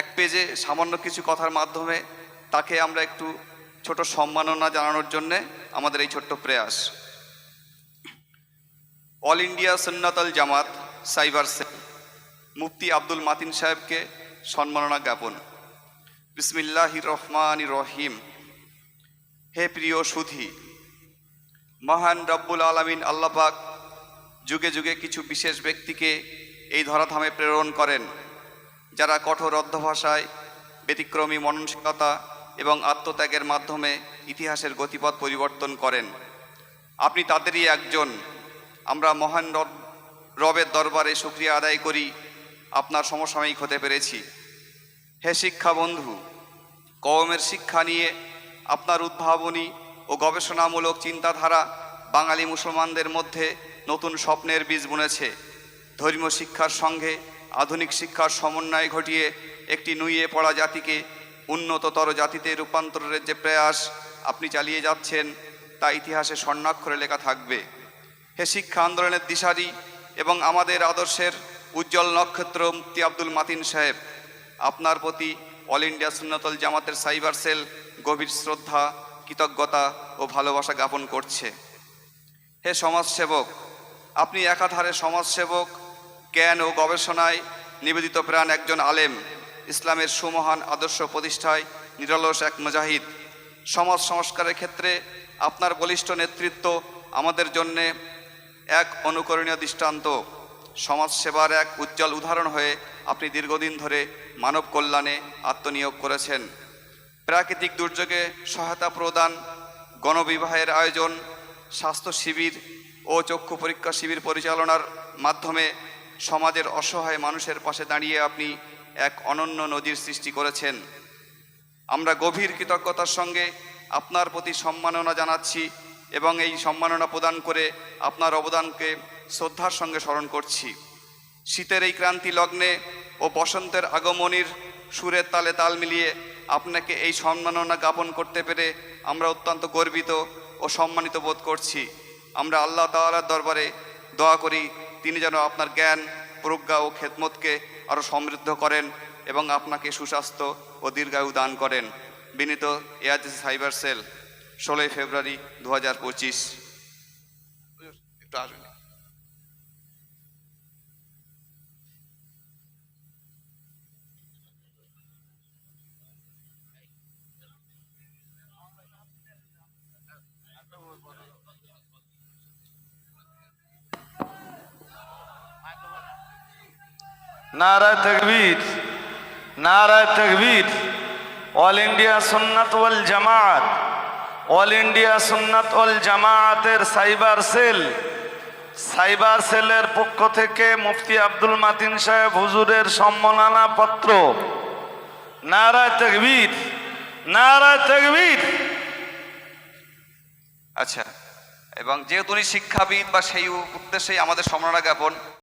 এক পেজে সামান্য কিছু কথার মাধ্যমে তাকে আমরা একটু ছোট সম্মাননা জানানোর জন্যে আমাদের এই ছোট্ট প্রয়াস। All India Sunnatul Jamaat, cyber cell. মুফতি আব্দুল মাতিন সাহেবকে সম্মাননা জ্ঞাপন। বিসমিল্লাহ রহমান রহিম। হে প্রিয় সুধী, মহান রব্বুল আলমিন আল্লাপাক যুগে যুগে কিছু বিশেষ ব্যক্তিকে এই ধরাধামে প্রেরণ করেন। যারা কঠোর অধ্যভাষায় ব্যতিক্রমী মননশীলতা এবং আত্মত্যাগের মাধ্যমে ইতিহাসের গতিপথ পরিবর্তন করেন। আপনি তাদেরই একজন। আমরা মহান রবের দরবারে শুক্রিয়া আদায় করি। আপনার সমসাময়িক হতে পেরেছি। হে শিক্ষা বন্ধু কওমের শিক্ষা নিয়ে আপনার উদ্ভাবনী ও গবেষণামূলক চিন্তাধারা বাঙালি মুসলমানদের মধ্যে নতুন স্বপ্নের বীজ বুনেছে। ধর্মীয় শিক্ষার সঙ্গে আধুনিক শিক্ষার সমন্বয় ঘটিয়ে একটি নুইয়ে পড়া জাতিকে উন্নততর জাতিতে রূপান্তরের যে প্রয়াস আপনি চালিয়ে যাচ্ছেন, তা ইতিহাসে স্বর্ণাক্ষরে লেখা থাকবে। হে শিক্ষা আন্দোলনের দিশারি এবং আমাদের আদর্শের উজ্জ্বল নক্ষত্র মুফতি আব্দুল মাতিন সাহেব, আপনার প্রতি অল ইন্ডিয়া সুন্নতল জামাতের সাইবার সেল গভীর শ্রদ্ধা, কৃতজ্ঞতা ও ভালোবাসা জ্ঞাপন করছে। হে সমাজসেবক, আপনি একাধারে সমাজসেবক জ্ঞান ও গবেষণায় নিবেদিত প্রাণ একজন আলেম, ইসলামের সুমহান আদর্শ প্রতিষ্ঠায় নিরলস এক মুজাহিদ। সমাজ সংস্কারের ক্ষেত্রে আপনার বলিষ্ঠ নেতৃত্ব আমাদের জন্যে এক অনুকরণীয় দৃষ্টান্ত। সমাজ সেবার এক উজ্জ্বল উদাহরণ হয়ে আপনি দীর্ঘদিন ধরে মানব কল্যাণে আত্মনিয়োগ করেছেন। প্রাকৃতিক দুর্যোগে সহায়তা প্রদান, গণবিবাহের আয়োজন, স্বাস্থ্য শিবির ও চক্ষু পরীক্ষা শিবির পরিচালনার মাধ্যমে সমাজের অসহায় মানুষের পাশে দাঁড়িয়ে আপনি এক অনন্য নজির সৃষ্টি করেছেন। আমরা গভীর কৃতজ্ঞতার সঙ্গে আপনার প্রতি সম্মাননা জানাচ্ছি এবং এই সম্মাননা প্রদান করে আপনার অবদানকে শ্রদ্ধার সঙ্গে স্মরণ করছি। শীতের এই ক্রান্তি লগ্নে ও বসন্তের আগমনীর সুরের তালে তাল মিলিয়ে আপনাকে এই সম্মাননা জ্ঞাপন করতে পেরে আমরা অত্যন্ত গর্বিত ও সম্মানিত বোধ করছি। আমরা আল্লাহ তাআলার দরবারে দোয়া করি, তিনি যেন আপনার জ্ঞান প্রজ্ঞা ও খেদমতকে আরও সমৃদ্ধ করেন এবং আপনাকে সুস্বাস্থ্য ও দীর্ঘায়ু দান করেন। বিনীত এয়াজ সাইবার সেল, ষোলোই ফেব্রুয়ারি দু হাজার পঁচিশ। একটু আসবেন নারায় তকবীর নারায় তকবীর। অল ইন্ডিয়া সুন্নাত ওয়াল জামাত, অল ইন্ডিয়া সুন্নাত ওয়াল জামাতের সাইবার সেল, সাইবার সেলের পক্ষ থেকে মুফতি আব্দুল মাতিন সাহেব হুজুরের সম্মাননা পত্র। নারায় তকবীর নারায় তকবীর। আচ্ছা এবং যেহেতু উনি শিক্ষাবিদ বা সেই উদ্দেশ্যেই আমাদের সম্মাননা জ্ঞাপন